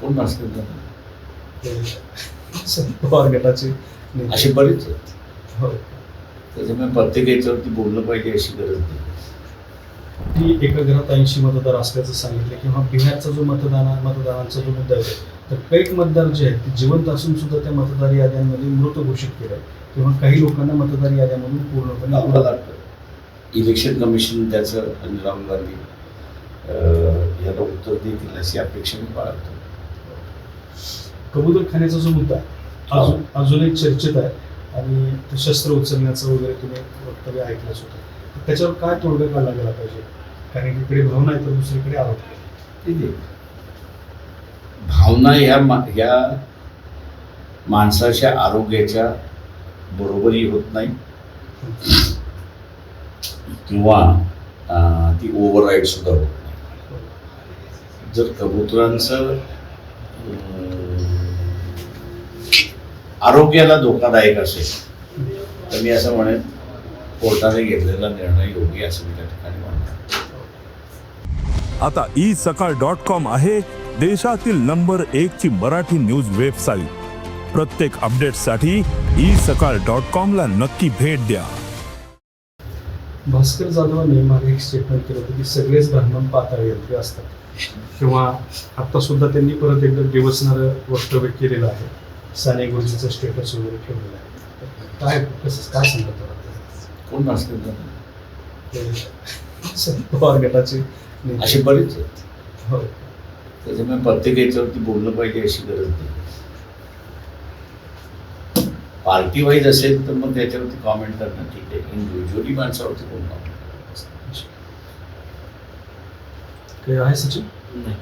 कोण तर? शरद पवार गटाचे. असे बरेच आहेत. हो. त्याच्यामुळे प्रत्येक याच्यावरती बोललं पाहिजे अशी गरज नाही. ती एका घरात ऐंशी मतदार असल्याचं सांगितलं किंवा बिहारचा जो मतदान मतदानाचा जो मुद्दा आहे तर कैक मतदार जे आहेत ते जिवंत असून सुद्धा त्या मतदार याद्यांमध्ये मृत घोषित केलं आहे. किंवा काही लोकांना मतदार याद्यामधून पूर्णपणे इलेक्शन कमिशन त्याचं आणि राहुल गांधी याला उत्तर देतील अशी अपेक्षा मी बाळगतो. कबूतरखान्याचा जो मुद्दा आहे, अजून अजूनही चर्चेत आहे आणि ते शस्त्र उचलण्याचं वगैरे तुम्ही वक्तव्य ऐकलंच होतं. तर त्याच्यावर काय तोडगा काढला गेला पाहिजे? कारण इकडे भावना आहे तर दुसरीकडे आरोप आहे. ठीक आहे. भावना ह्या मा माणसाच्या आरोग्याच्या बरोबरी होत नाही. किंवा अं, ती ओव्हरराईड सुद्धा होत नाही. जर कबुतरांचं आरोग्याला धोकादायक असेल तर मी असं म्हणेन कोर्टाने घेतलेला निर्णय योग्य असं मी त्या ठिकाणी म्हणतो आता ई सकाळ डॉट कॉम आहे देशातील नंबर एक ची मराठी न्यूज वेबसाईट. प्रत्येक अपडेटसाठी ई सकाळ डॉट कॉम ला नक्की भेट द्या. भास्कर जाधवांनी मागे एक स्टेटमेंट केलं होतं की सगळेच ब्राह्मण पाताळ यंत्रे असतात. किंवा आता सुद्धा त्यांनी परत एकदा दिवसणारं वक्तव्य केलेलं आहे. साने गुरुजीचं स्टेटस वगैरे ठेवलेलं आहे. काय कसं काय सांगत कोण शरद पवार गटाचे. असे बरेच आहेत. हो. त्याच्यामुळे प्रत्येक याच्यावरती बोललं पाहिजे अशी गरज नाही. पार्टी वाईज असेल तर मग त्याच्यावरती कॉमेंट करणं ठीक आहे. इंडिव्हिज्युअली माणसावरती कोण कॉमेंट काही आहे सचिन? नाही.